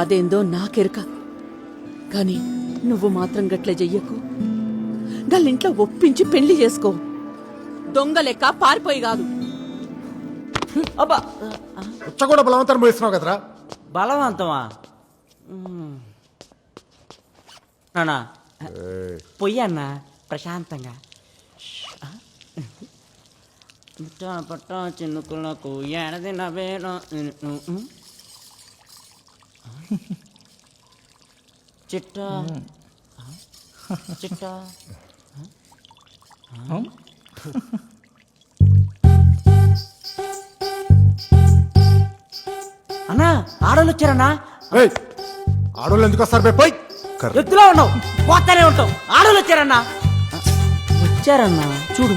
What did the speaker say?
అదేందో నాకెరక. కాని నువ్వు మాత్రం గట్ల చెయ్యకు. గల్లింట్లో ఒప్పించి పెళ్ళి చేసుకో. దొంగ లెక్క పారిపోయి కాదు. అబ్బా! ఉచ్చ కూడా బలవంతం పోయిస్తున్నావు కదరా. బలవంతమా? మ్మ్. నానా పొయ్యి అన్న ప్రశాంతంగా. ఆ? పుట్ట పట్ట చిన్నుకులకు ఏడది నవేన చిట్ట? చిట్ట? అన్నా ఆడోళ్ళు వచ్చారన్నా? ఏయ్, ఆడోళ్ళు ఎందుకు వస్తారు బే? పోయ్. ఎత్తులో ఉన్నావు పోతానే ఉంటావు. ఆడోళ్ళు వచ్చారన్నా? వచ్చారన్నా చూడు.